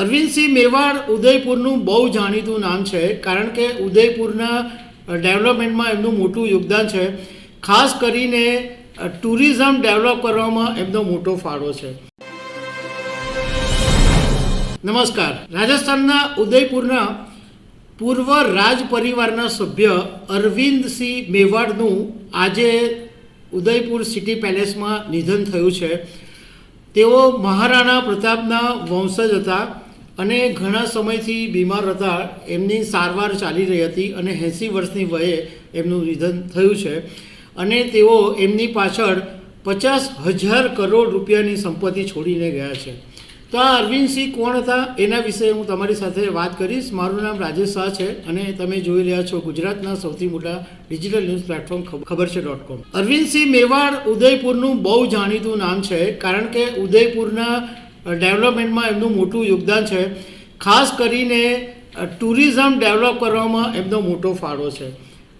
અરવિંદસિંહ મેવાડ ઉદયપુરનું બહુ જાણીતું નામ છે, કારણ કે ઉદયપુરના ડેવલપમેન્ટમાં એમનું મોટું યોગદાન છે. ખાસ કરીને ટુરિઝમ ડેવલપ કરવામાં એમનો મોટો ફાળો છે. નમસ્કાર. રાજસ્થાનના ઉદયપુરના પૂર્વ રાજ પરિવારના સભ્ય અરવિંદસિંહ મેવાડનું આજે ઉદયપુર સિટી પેલેસમાં નિધન થયું છે. તેઓ મહારાણા પ્રતાપના વંશજ હતા. અને ઘણા સમયથી બીમાર હતા. એમની સારવાર ચાલી રહી હતી અને એંસી વર્ષની વયે એમનું નિધન થયું છે. અને તેઓ એમની પાછળ પચાસ હજાર કરોડ રૂપિયાની સંપત્તિ છોડીને ગયા છે. તો આ અરવિંદસિંહ કોણ હતા? એના વિશે હું તમારી સાથે વાત કરીશ. મારું નામ રાજેશ શાહ છે અને તમે જોઈ રહ્યા છો ગુજરાતના સૌથી મોટા ડિજિટલ ન્યૂઝ પ્લેટફોર્મ ખબર છે ડોટ કોમ. અરવિંદસિંહ મેવાડ ઉદયપુરનું બહુ જાણીતું નામ છે, કારણ કે ઉદયપુરના ડેવલપમેન્ટમાં એમનું મોટું યોગદાન છે. ખાસ કરીને ટુરિઝમ ડેવલપ કરવામાં એમનો મોટો ફાળો છે.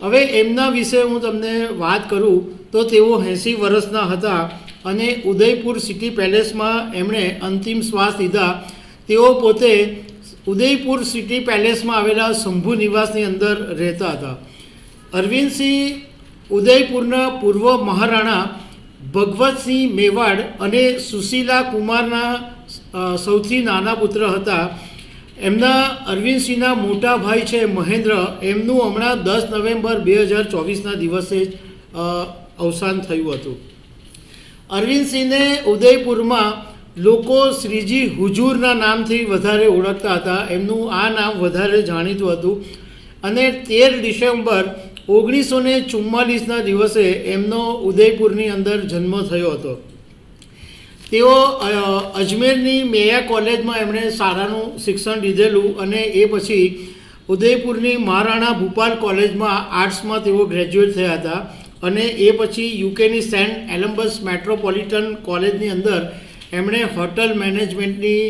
હવે એમના વિશે હું તમને વાત કરું, તો તેઓ એંસી વર્ષના હતા અને ઉદયપુર સિટી પેલેસમાં એમણે અંતિમ શ્વાસ લીધા. તેઓ પોતે ઉદયપુર સિટી પેલેસમાં આવેલા શંભુ નિવાસની અંદર રહેતા હતા. અરવિંદસિંહ ઉદયપુરના પૂર્વ મહારાણા ભગવતસિંહ મેવાડ અને સુશીલા કુમારના સૌથી નાના પુત્ર હતા. એમના અરવિંદસિંહના મોટા ભાઈ છે મહેન્દ્ર. એમનું હમણાં દસ નવેમ્બર બે હજાર ચોવીસના દિવસે જ અવસાન થયું હતું. અરવિંદસિંહને ઉદયપુરમાં લોકો શ્રીજી હુજુરના નામથી વધારે ઓળખતા હતા. એમનું આ નામ વધારે જાણીતું હતું. અને તેર ડિસેમ્બર ઓગણીસો ને ચુમ્માલીસના દિવસે એમનો ઉદયપુરની અંદર જન્મ થયો હતો. તેઓ અજમેરની મેયા કોલેજમાં એમણે શાળાનું શિક્ષણ લીધેલું અને એ પછી ઉદયપુરની મહારાણા ભૂપાલ કોલેજમાં આર્ટ્સમાં તેઓ ગ્રેજ્યુએટ થયા હતા અને એ પછી યુકેની સેન્ટ એલમ્બસ મેટ્રોપોલિટન કોલેજની અંદર એમણે હોટલ મેનેજમેન્ટની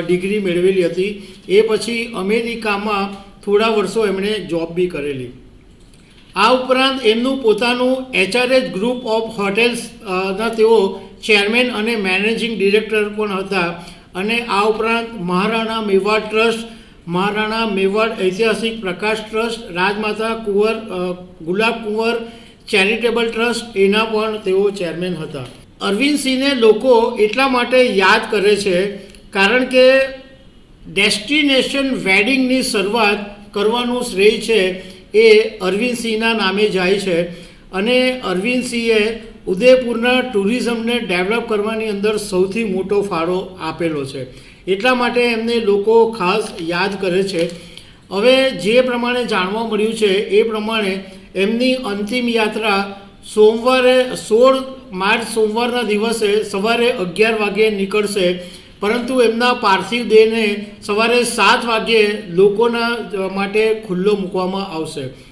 ડિગ્રી મેળવેલી હતી. એ પછી અમેરિકામાં થોડા વર્ષો એમણે જોબ બી કરેલી. આ ઉપરાંત એમનું પોતાનું એચઆરએચ ગ્રુપ ઓફ હોટેલ્સ ના તેઓ ચેરમેન અને મેનેજિંગ ડિરેક્ટર પણ હતા? અને આ ઉપરાંત મહારાણા મેવાડ ટ્રસ્ટ, મહારાણા મેવાડ ઐતિહાસિક પ્રકાશ ટ્રસ્ટ, રાજમાતા કુંવર ગુલાબ કુંવર, ચેરિટેબલ ટ્રસ્ટ, એના પણ તેઓ ચેરમેન હતા. અરવિંદસિંહને લોકો એટલા માટે યાદ કરે છે કારણ કે ડેસ્ટિનેશન વેડિંગની શરૂઆત કરવાનું શ્રેય છે એ અરવિંદસિંહના નામે જાય છે. અને અરવિંદસિંહે ઉદયપુરના ટુરિઝમને ડેવલપ કરવાની અંદર સૌથી મોટો ફાળો આપેલો છે. એટલા માટે એમને લોકો ખાસ યાદ કરે છે. હવે જે પ્રમાણે જાણવા મળ્યું છે, એ પ્રમાણે એમની અંતિમ યાત્રા સોમવારે સોળ માર્ચ સોમવારના દિવસે સવારે અગિયાર વાગ્યે નીકળશે. પરંતુ એમના પાર્થિવ દેહને સવારે સાત વાગ્યે લોકોના માટે ખુલ્લો મૂકવામાં આવશે.